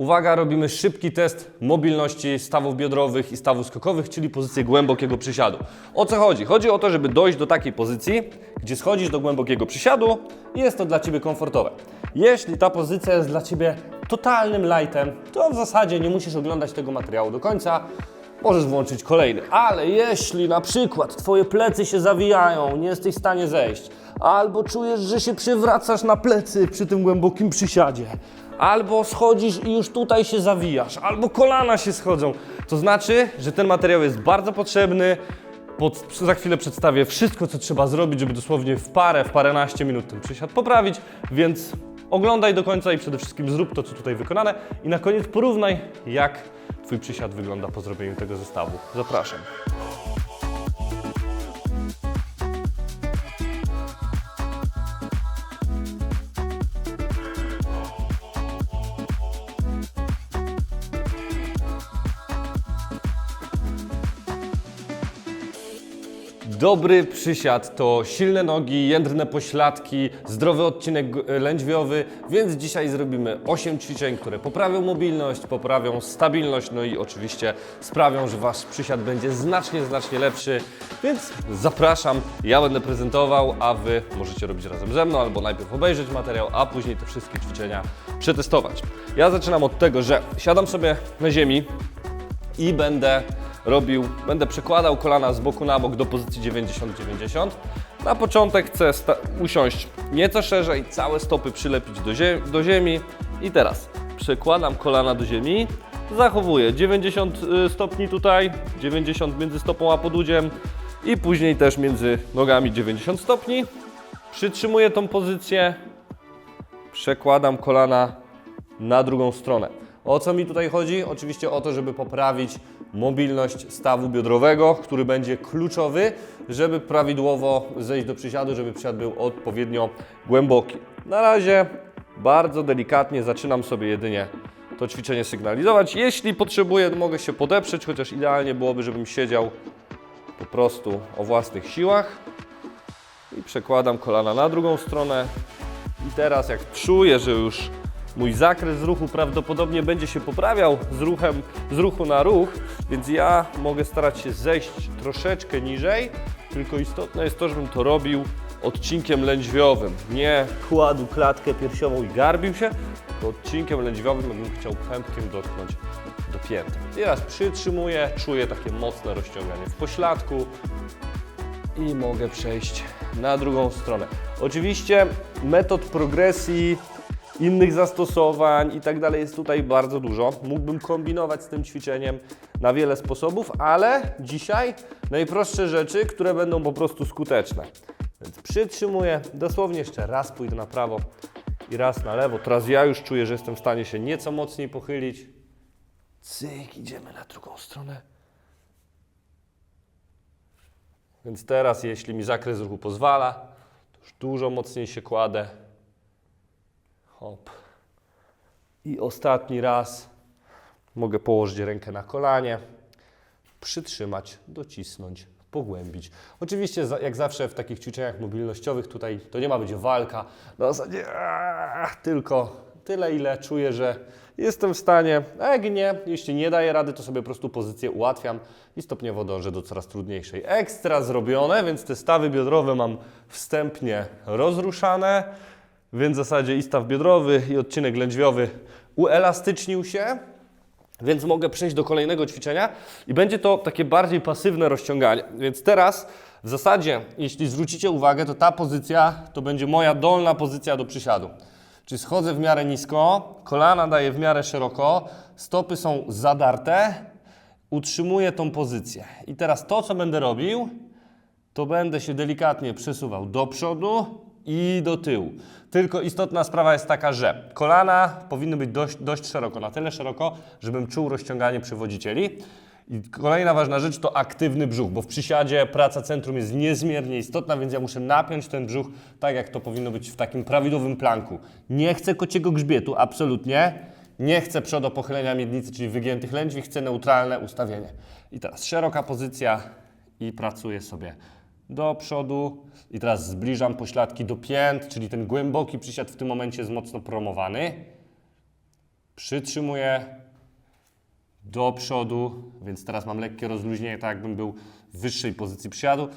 Uwaga, robimy szybki test mobilności stawów biodrowych i stawów skokowych, czyli pozycję głębokiego przysiadu. O co chodzi? Chodzi o to, żeby dojść do takiej pozycji, gdzie schodzisz do głębokiego przysiadu i jest to dla Ciebie komfortowe. Jeśli ta pozycja jest dla Ciebie totalnym lightem, to w zasadzie nie musisz oglądać tego materiału do końca, możesz włączyć kolejny. Ale jeśli na przykład Twoje plecy się zawijają, nie jesteś w stanie zejść, albo czujesz, że się przywracasz na plecy przy tym głębokim przysiadzie, albo schodzisz i już tutaj się zawijasz, albo kolana się schodzą, to znaczy, że ten materiał jest bardzo potrzebny. Pod, za chwilę przedstawię wszystko, co trzeba zrobić, żeby dosłownie w parę, w paręnaście minut ten przysiad poprawić, więc oglądaj do końca i przede wszystkim zrób to, co tutaj wykonane i na koniec porównaj, jak Twój przysiad wygląda po zrobieniu tego zestawu. Zapraszam. Dobry przysiad to silne nogi, jędrne pośladki, zdrowy odcinek lędźwiowy, więc dzisiaj zrobimy 8 ćwiczeń, które poprawią mobilność, poprawią stabilność, no i oczywiście sprawią, że Wasz przysiad będzie znacznie, znacznie lepszy. Więc zapraszam, ja będę prezentował, a Wy możecie robić razem ze mną, albo najpierw obejrzeć materiał, a później te wszystkie ćwiczenia przetestować. Ja zaczynam od tego, że siadam sobie na ziemi, i będę robił, będę przekładał kolana z boku na bok do pozycji 90-90. Na początek chcę usiąść nieco szerzej, całe stopy przylepić do, zie- do ziemi i teraz przekładam kolana do ziemi, zachowuję 90 y, stopni tutaj, 90 między stopą a podudziem i później też między nogami 90 stopni. Przytrzymuję tą pozycję, przekładam kolana na drugą stronę. O co mi tutaj chodzi? Oczywiście o to, żeby poprawić mobilność stawu biodrowego, który będzie kluczowy, żeby prawidłowo zejść do przysiadu, żeby przysiad był odpowiednio głęboki. Na razie bardzo delikatnie zaczynam sobie jedynie to ćwiczenie sygnalizować. Jeśli potrzebuję, mogę się podeprzeć, chociaż idealnie byłoby, żebym siedział po prostu o własnych siłach. I przekładam kolana na drugą stronę. I teraz jak czuję, że już mój zakres ruchu prawdopodobnie będzie się poprawiał z ruchem, z ruchu na ruch, więc ja mogę starać się zejść troszeczkę niżej, tylko istotne jest to, żebym to robił odcinkiem lędźwiowym. Nie kładł klatkę piersiową i garbił się, tylko odcinkiem lędźwiowym, jakbym chciał pępkiem dotknąć do pięty. Teraz przytrzymuję, czuję takie mocne rozciąganie w pośladku, i mogę przejść na drugą stronę. Oczywiście metod progresji, innych zastosowań i tak dalej jest tutaj bardzo dużo. Mógłbym kombinować z tym ćwiczeniem na wiele sposobów, ale dzisiaj najprostsze rzeczy, które będą po prostu skuteczne. Więc przytrzymuję, dosłownie jeszcze raz pójdę na prawo i raz na lewo. Teraz ja już czuję, że jestem w stanie się nieco mocniej pochylić. Cyk, idziemy na drugą stronę. Więc teraz, jeśli mi zakres ruchu pozwala, to już dużo mocniej się kładę. Hop. I ostatni raz mogę położyć rękę na kolanie, przytrzymać, docisnąć, pogłębić. Oczywiście, jak zawsze w takich ćwiczeniach mobilnościowych, tutaj to nie ma być walka, na zasadzie aaa, tylko tyle, ile czuję, że jestem w stanie. A jak nie, jeśli nie daję rady, to sobie po prostu pozycję ułatwiam i stopniowo dążę do coraz trudniejszej. Ekstra zrobione, więc te stawy biodrowe mam wstępnie rozruszane, więc w zasadzie i staw biodrowy, i odcinek lędźwiowy uelastycznił się. Więc mogę przejść do kolejnego ćwiczenia i będzie to takie bardziej pasywne rozciąganie. Więc teraz w zasadzie, jeśli zwrócicie uwagę, to ta pozycja to będzie moja dolna pozycja do przysiadu. Czyli schodzę w miarę nisko, kolana daję w miarę szeroko, stopy są zadarte, utrzymuję tą pozycję. I teraz to, co będę robił, to będę się delikatnie przesuwał do przodu i do tyłu. Tylko istotna sprawa jest taka, że kolana powinny być dość, dość szeroko, na tyle szeroko, żebym czuł rozciąganie przywodzicieli. I kolejna ważna rzecz to aktywny brzuch, bo w przysiadzie praca centrum jest niezmiernie istotna, więc ja muszę napiąć ten brzuch tak, jak to powinno być w takim prawidłowym planku. Nie chcę kociego grzbietu, absolutnie. Nie chcę przodopochylenia miednicy, czyli wygiętych lędźwi, chcę neutralne ustawienie. I teraz szeroka pozycja i pracuję sobie do przodu. I teraz zbliżam pośladki do pięt, czyli ten głęboki przysiad w tym momencie jest mocno promowany. Przytrzymuję do przodu, więc teraz mam lekkie rozluźnienie, tak jakbym był w wyższej pozycji przysiadu.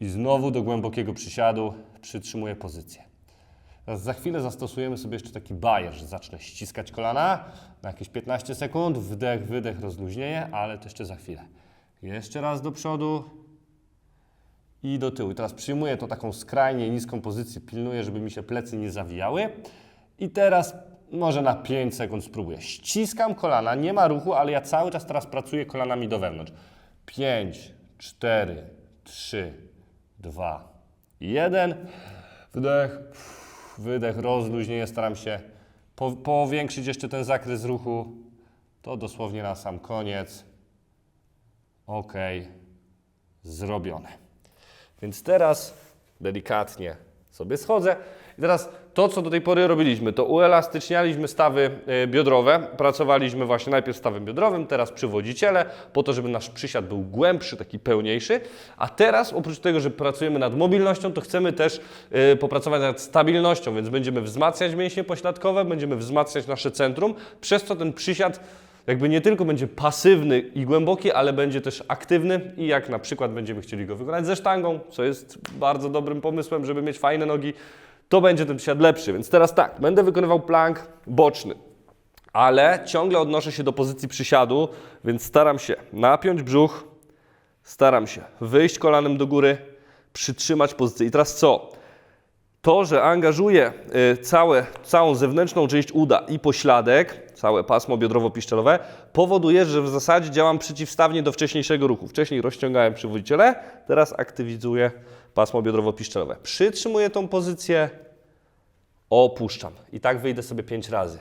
I znowu do głębokiego przysiadu przytrzymuję pozycję. Teraz za chwilę zastosujemy sobie jeszcze taki bajer, że zacznę ściskać kolana na jakieś 15 sekund, wdech, wydech, rozluźnienie, ale to jeszcze za chwilę. Jeszcze raz do przodu i do tyłu. I teraz przyjmuję to taką skrajnie niską pozycję, pilnuję, żeby mi się plecy nie zawijały. I teraz może na 5 sekund spróbuję. Ściskam kolana, nie ma ruchu, ale ja cały czas teraz pracuję kolanami do wewnątrz. 5, 4, 3, 2, 1. Wdech, wydech, rozluźnienie. Staram się po, powiększyć jeszcze ten zakres ruchu. To dosłownie na sam koniec. Ok, zrobione. Więc teraz delikatnie sobie schodzę. I teraz to, co do tej pory robiliśmy, to uelastycznialiśmy stawy e, biodrowe. Pracowaliśmy właśnie najpierw stawem biodrowym, teraz przywodziciele, po to, żeby nasz przysiad był głębszy, taki pełniejszy. A teraz, oprócz tego, że pracujemy nad mobilnością, to chcemy też e, popracować nad stabilnością, więc będziemy wzmacniać mięśnie pośladkowe, będziemy wzmacniać nasze centrum, przez co ten przysiad jakby nie tylko będzie pasywny i głęboki, ale będzie też aktywny i jak na przykład będziemy chcieli go wykonać ze sztangą, co jest bardzo dobrym pomysłem, żeby mieć fajne nogi, to będzie ten przysiad lepszy. Więc teraz tak, będę wykonywał plank boczny, ale ciągle odnoszę się do pozycji przysiadu, więc staram się napiąć brzuch, staram się wyjść kolanem do góry, przytrzymać pozycję. I teraz co? To, że angażuję y, całe, całą zewnętrzną część uda i pośladek, całe pasmo biodrowo-piszczelowe, powoduje, że w zasadzie działam przeciwstawnie do wcześniejszego ruchu. Wcześniej rozciągałem przywodziciele, teraz aktywizuję pasmo biodrowo-piszczelowe. Przytrzymuję tą pozycję, opuszczam. I tak wyjdę sobie 5 razy.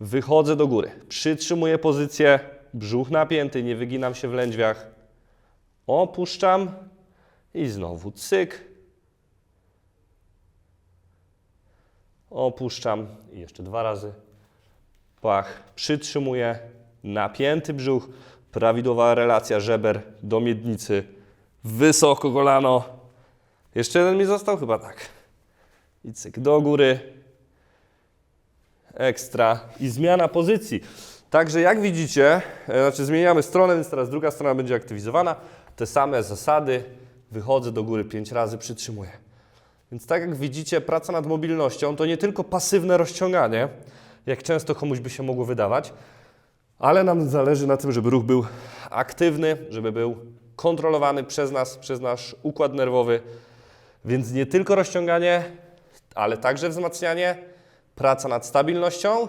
Wychodzę do góry, przytrzymuję pozycję, brzuch napięty, nie wyginam się w lędźwiach. Opuszczam i znowu cyk. Opuszczam i jeszcze dwa razy. Pach, przytrzymuję, napięty brzuch, prawidłowa relacja żeber do miednicy, wysoko kolano. Jeszcze jeden mi został? Chyba tak. I cyk do góry. Ekstra. I zmiana pozycji. Także jak widzicie, e, znaczy zmieniamy stronę, więc teraz druga strona będzie aktywizowana. Te same zasady. Wychodzę do góry pięć razy, przytrzymuję. Więc tak jak widzicie, praca nad mobilnością to nie tylko pasywne rozciąganie, jak często komuś by się mogło wydawać, ale nam zależy na tym, żeby ruch był aktywny, żeby był kontrolowany przez nas, przez nasz układ nerwowy. Więc nie tylko rozciąganie, ale także wzmacnianie, praca nad stabilnością,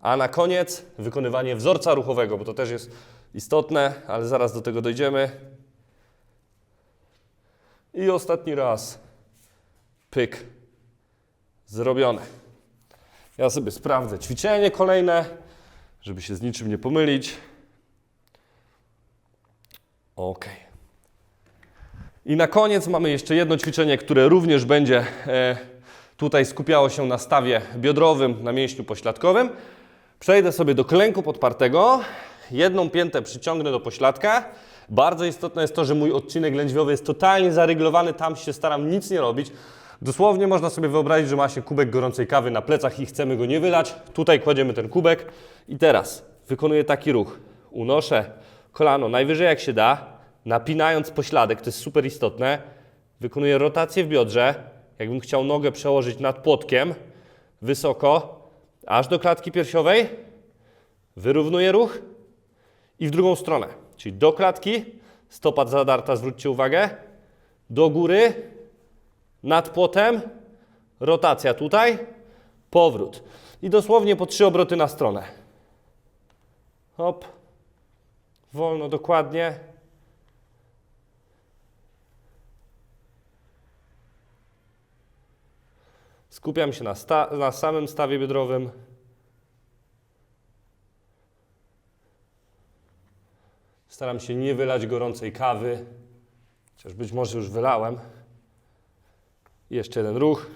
a na koniec wykonywanie wzorca ruchowego, bo to też jest istotne, ale zaraz do tego dojdziemy. I ostatni raz. Pyk. Zrobione. Ja sobie sprawdzę ćwiczenie kolejne, żeby się z niczym nie pomylić. Ok. I na koniec mamy jeszcze jedno ćwiczenie, które również będzie e, tutaj skupiało się na stawie biodrowym, na mięśniu pośladkowym. Przejdę sobie do klęku podpartego. Jedną piętę przyciągnę do pośladka. Bardzo istotne jest to, że mój odcinek lędźwiowy jest totalnie zaryglowany. Tam się staram nic nie robić. Dosłownie można sobie wyobrazić, że ma się kubek gorącej kawy na plecach i chcemy go nie wylać. Tutaj kładziemy ten kubek i teraz wykonuję taki ruch. Unoszę kolano najwyżej jak się da, napinając pośladek, to jest super istotne. Wykonuję rotację w biodrze, jakbym chciał nogę przełożyć nad płotkiem, wysoko, aż do klatki piersiowej. Wyrównuję ruch i w drugą stronę, czyli do klatki, stopa zadarta, zwróćcie uwagę, do góry, nad płotem, rotacja tutaj, powrót. I dosłownie po trzy obroty na stronę. Hop. Wolno, dokładnie. Skupiam się na, sta- na samym stawie biodrowym. Staram się nie wylać gorącej kawy, chociaż być może już wylałem. Jeszcze jeden ruch.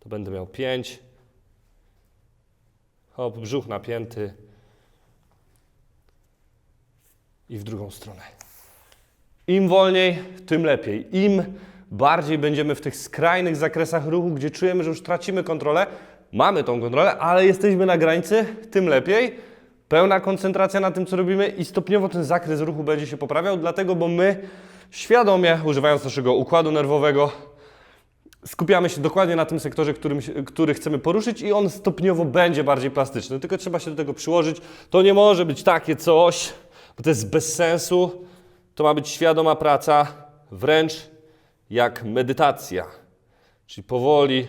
To będę miał 5. Hop, brzuch napięty. I w drugą stronę. Im wolniej, tym lepiej. Im bardziej będziemy w tych skrajnych zakresach ruchu, gdzie czujemy, że już tracimy kontrolę, mamy tą kontrolę, ale jesteśmy na granicy, tym lepiej. Pełna koncentracja na tym, co robimy i stopniowo ten zakres ruchu będzie się poprawiał, dlatego, bo my świadomie, używając naszego układu nerwowego, skupiamy się dokładnie na tym sektorze, którym, który chcemy poruszyć i on stopniowo będzie bardziej plastyczny. Tylko trzeba się do tego przyłożyć. To nie może być takie coś, bo to jest bez sensu. To ma być świadoma praca, wręcz jak medytacja. Czyli powoli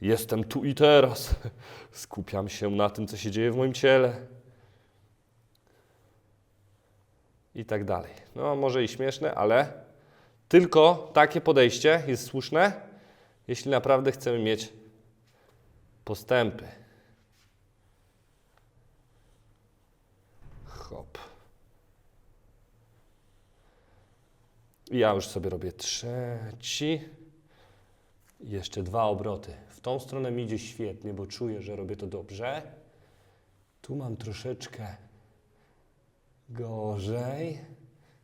jestem tu i teraz. Skupiam się na tym, co się dzieje w moim ciele. I tak dalej. No, może i śmieszne, ale tylko takie podejście jest słuszne, jeśli naprawdę chcemy mieć postępy. Hop. Ja już sobie robię trzeci. Jeszcze dwa obroty. W tą stronę mi idzie świetnie, bo czuję, że robię to dobrze. Tu mam troszeczkę gorzej.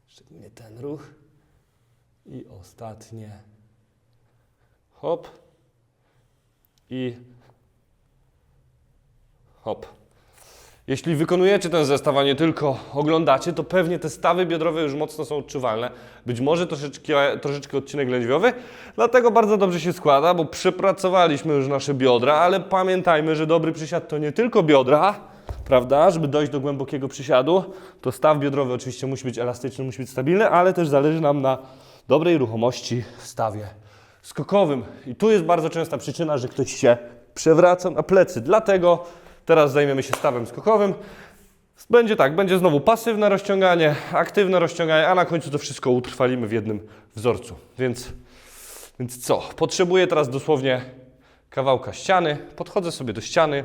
Szczególnie ten ruch. I ostatnie. Hop. I hop. Jeśli wykonujecie ten zestaw, a nie tylko oglądacie, to pewnie te stawy biodrowe już mocno są odczuwalne. Być może troszeczkę, troszeczkę odcinek lędźwiowy, dlatego bardzo dobrze się składa, bo przepracowaliśmy już nasze biodra, ale pamiętajmy, że dobry przysiad to nie tylko biodra, prawda? Żeby dojść do głębokiego przysiadu, to staw biodrowy oczywiście musi być elastyczny, musi być stabilny, ale też zależy nam na dobrej ruchomości w stawie skokowym. I tu jest bardzo częsta przyczyna, że ktoś się przewraca na plecy. Dlatego teraz zajmiemy się stawem skokowym. Będzie tak, będzie znowu pasywne rozciąganie, aktywne rozciąganie, a na końcu to wszystko utrwalimy w jednym wzorcu. Więc, więc co? Potrzebuję teraz dosłownie kawałka ściany. Podchodzę sobie do ściany,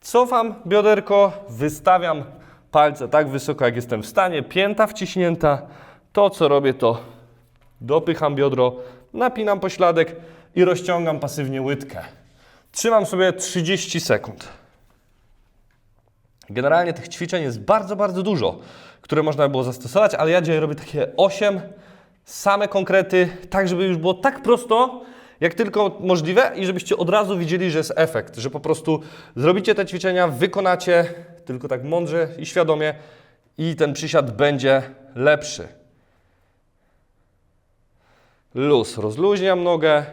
cofam bioderko, wystawiam palce tak wysoko, jak jestem w stanie, pięta wciśnięta. To, co robię, to dopycham biodro, napinam pośladek i rozciągam pasywnie łydkę. Trzymam sobie 30 sekund. Generalnie tych ćwiczeń jest bardzo, bardzo dużo, które można by było zastosować, ale ja dzisiaj robię takie 8, same konkrety, tak żeby już było tak prosto, jak tylko możliwe i żebyście od razu widzieli, że jest efekt, że po prostu zrobicie te ćwiczenia, wykonacie tylko tak mądrze i świadomie i ten przysiad będzie lepszy. Luz, rozluźniam nogę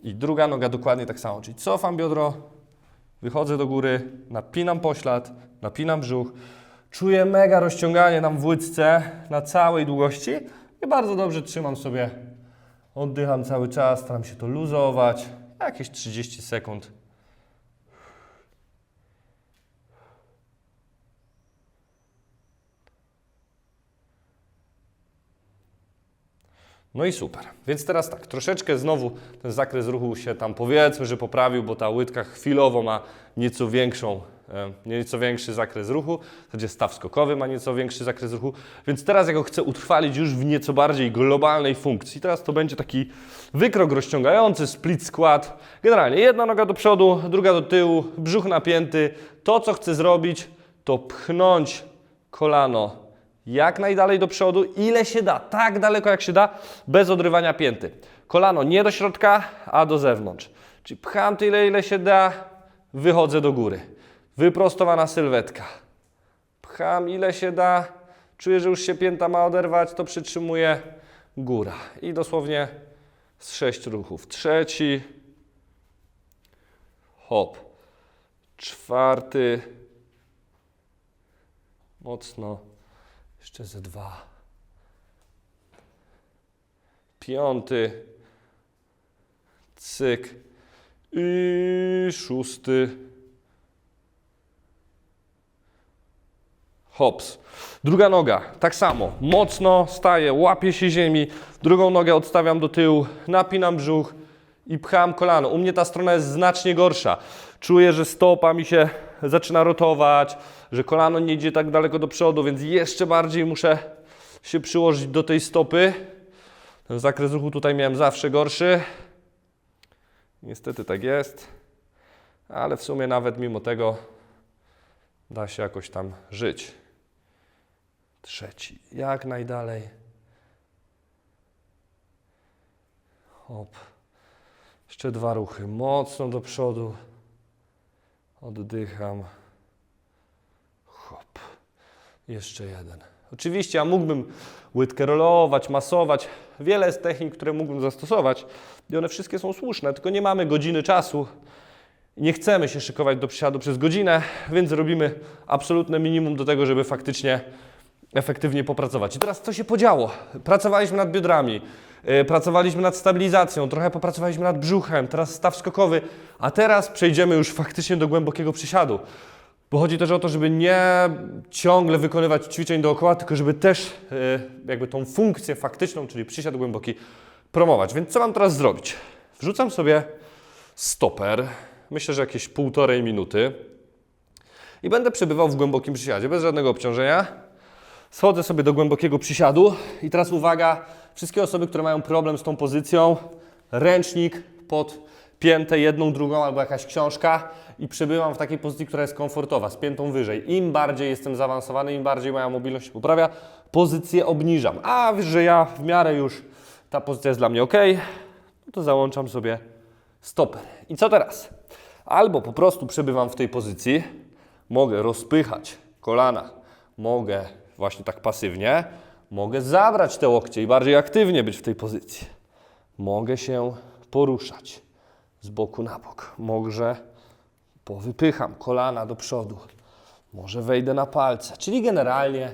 i druga noga dokładnie tak samo, czyli cofam biodro, wychodzę do góry, napinam poślad, napinam brzuch, czuję mega rozciąganie tam w łydce na całej długości i bardzo dobrze trzymam sobie, oddycham cały czas, staram się to luzować, jakieś 30 sekund. No i super. Więc teraz tak, troszeczkę znowu ten zakres ruchu się tam powiedzmy, że poprawił, bo ta łydka chwilowo ma nieco większą, e, nieco większy zakres ruchu, w zasadzie staw skokowy ma nieco większy zakres ruchu, więc teraz ja go chcę utrwalić już w nieco bardziej globalnej funkcji. Teraz to będzie taki wykrok rozciągający, split squat. Generalnie jedna noga do przodu, druga do tyłu, brzuch napięty. To, co chcę zrobić, to pchnąć kolano jak najdalej do przodu, ile się da, tak daleko jak się da, bez odrywania pięty. Kolano nie do środka, a do zewnątrz. Czyli pcham tyle, ile się da, wychodzę do góry. Wyprostowana sylwetka. Pcham ile się da, czuję, że już się pięta ma oderwać, to przytrzymuję góra. I dosłownie z sześć ruchów. Trzeci, hop, czwarty, mocno, jeszcze ze dwa. Piąty. Cyk. I szósty. Hops. Druga noga, tak samo. Mocno staję, łapię się ziemi. Drugą nogę odstawiam do tyłu, napinam brzuch i pcham kolano. U mnie ta strona jest znacznie gorsza. Czuję, że stopa mi się zaczyna rotować, że kolano nie idzie tak daleko do przodu, więc jeszcze bardziej muszę się przyłożyć do tej stopy. Ten zakres ruchu tutaj miałem zawsze gorszy. Niestety tak jest, ale w sumie nawet mimo tego da się jakoś tam żyć. Trzeci, jak najdalej. Hop. Jeszcze dwa ruchy. Mocno do przodu. Oddycham. Hop. Jeszcze jeden. Oczywiście ja mógłbym łydkę rolować, masować. Wiele jest technik, które mógłbym zastosować i one wszystkie są słuszne, tylko nie mamy godziny czasu. Nie chcemy się szykować do przysiadu przez godzinę, więc robimy absolutne minimum do tego, żeby faktycznie efektywnie popracować. I teraz co się podziało? Pracowaliśmy nad biodrami, pracowaliśmy nad stabilizacją, trochę popracowaliśmy nad brzuchem, teraz staw skokowy, a teraz przejdziemy już faktycznie do głębokiego przysiadu. Bo chodzi też o to, żeby nie ciągle wykonywać ćwiczeń dookoła, tylko żeby też yy, jakby tą funkcję faktyczną, czyli przysiad głęboki, promować. Więc co mam teraz zrobić? Wrzucam sobie stoper, myślę, że jakieś półtorej minuty i będę przebywał w głębokim przysiadzie, bez żadnego obciążenia. Schodzę sobie do głębokiego przysiadu i teraz uwaga, wszystkie osoby, które mają problem z tą pozycją, ręcznik pod piętę jedną, drugą albo jakaś książka i przebywam w takiej pozycji, która jest komfortowa, z piętą wyżej. Im bardziej jestem zaawansowany, im bardziej moja mobilność się poprawia, pozycję obniżam. A że ja w miarę już ta pozycja jest dla mnie ok, no to załączam sobie stoper. I co teraz? Albo po prostu przebywam w tej pozycji, mogę rozpychać kolana, mogę właśnie tak pasywnie, mogę zabrać te łokcie i bardziej aktywnie być w tej pozycji. Mogę się poruszać z boku na bok. Może powypycham kolana do przodu. Może wejdę na palce. Czyli generalnie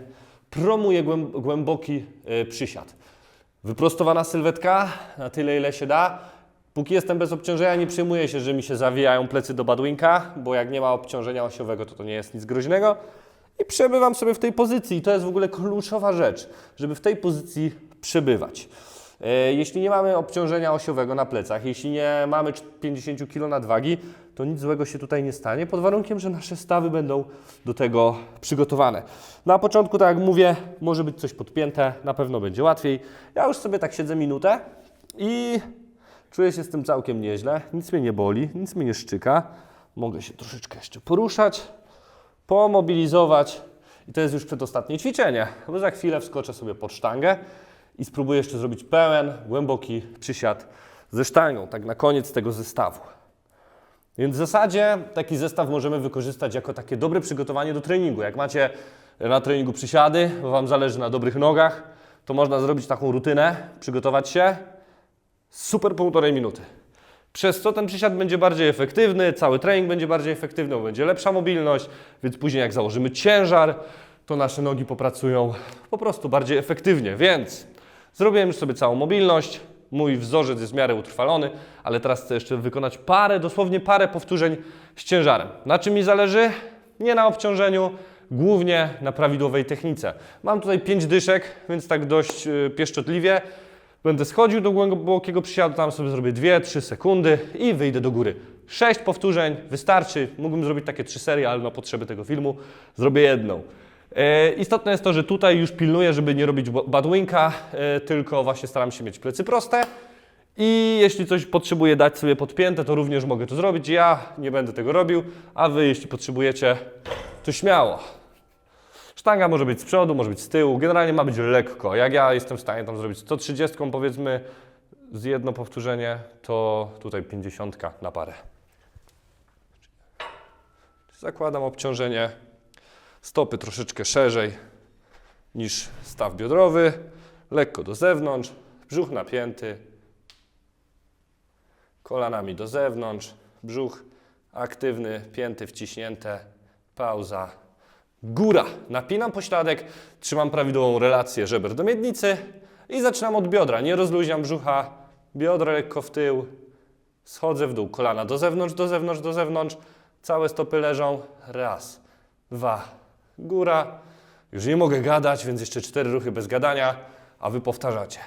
promuję głęb- głęboki y, przysiad. Wyprostowana sylwetka na tyle, ile się da. Póki jestem bez obciążenia, nie przejmuję się, że mi się zawijają plecy do badwinka, bo jak nie ma obciążenia osiowego, to to nie jest nic groźnego. I przebywam sobie w tej pozycji. I to jest w ogóle kluczowa rzecz, żeby w tej pozycji przebywać. E, Jeśli nie mamy obciążenia osiowego na plecach, jeśli nie mamy 50 kg nadwagi, to nic złego się tutaj nie stanie, pod warunkiem, że nasze stawy będą do tego przygotowane. Na początku, tak jak mówię, może być coś podpięte, na pewno będzie łatwiej. Ja już sobie tak siedzę minutę i czuję się z tym całkiem nieźle. Nic mnie nie boli, nic mnie nie szczyka. Mogę się troszeczkę jeszcze poruszać, pomobilizować. I to jest już przedostatnie ćwiczenie, bo za chwilę wskoczę sobie pod sztangę i spróbuję jeszcze zrobić pełen, głęboki przysiad ze sztangą, tak na koniec tego zestawu. Więc w zasadzie taki zestaw możemy wykorzystać jako takie dobre przygotowanie do treningu. Jak macie na treningu przysiady, bo Wam zależy na dobrych nogach, to można zrobić taką rutynę, przygotować się, super półtorej minuty. Przez co ten przysiad będzie bardziej efektywny, cały trening będzie bardziej efektywny, będzie lepsza mobilność, więc później jak założymy ciężar, to nasze nogi popracują po prostu bardziej efektywnie. Więc zrobiłem już sobie całą mobilność, mój wzorzec jest w miarę utrwalony, ale teraz chcę jeszcze wykonać parę, dosłownie parę powtórzeń z ciężarem. Na czym mi zależy? Nie na obciążeniu, głównie na prawidłowej technice. Mam tutaj 5 dyszek, więc tak dość yy, pieszczotliwie. Będę schodził do głębokiego przysiadu, tam sobie zrobię 2-3 sekundy i wyjdę do góry. 6 powtórzeń wystarczy. Mógłbym zrobić takie 3 serie, ale na potrzeby tego filmu zrobię jedną. E, istotne jest to, że tutaj już pilnuję, żeby nie robić badwinka, e, tylko właśnie staram się mieć plecy proste. I jeśli coś potrzebuję dać sobie podpięte, to również mogę to zrobić. Ja nie będę tego robił, a Wy, jeśli potrzebujecie, to śmiało. Sztanga może być z przodu, może być z tyłu. Generalnie ma być lekko. Jak ja jestem w stanie tam zrobić 130 powiedzmy z jedno powtórzenie, to tutaj 50 na parę. Zakładam obciążenie. Stopy troszeczkę szerzej niż staw biodrowy, lekko do zewnątrz, brzuch napięty, kolanami do zewnątrz, brzuch aktywny, pięty wciśnięte, pauza, góra. Napinam pośladek, trzymam prawidłową relację żeber do miednicy i zaczynam od biodra. Nie rozluźniam brzucha, biodra lekko w tył, schodzę w dół, kolana do zewnątrz, do zewnątrz, do zewnątrz, całe stopy leżą, raz, dwa, góra. Już nie mogę gadać, więc jeszcze cztery ruchy bez gadania, a wy powtarzacie.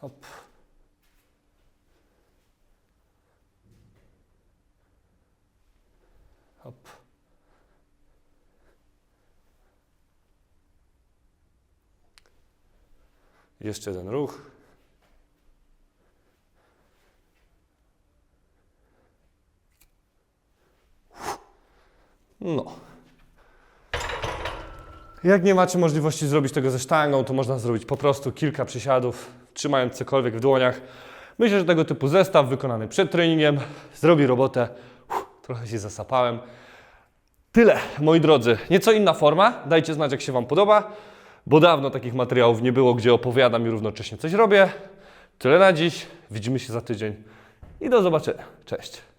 Hop. Jeszcze jeden ruch. No. Jak nie macie możliwości zrobić tego ze sztangą, to można zrobić po prostu kilka przysiadów, trzymając cokolwiek w dłoniach. Myślę, że tego typu zestaw wykonany przed treningiem zrobi robotę. Uff, trochę się zasapałem. Tyle, moi drodzy. Nieco inna forma. Dajcie znać, jak się Wam podoba, bo dawno takich materiałów nie było, gdzie opowiadam i równocześnie coś robię. Tyle na dziś. Widzimy się za tydzień i do zobaczenia. Cześć.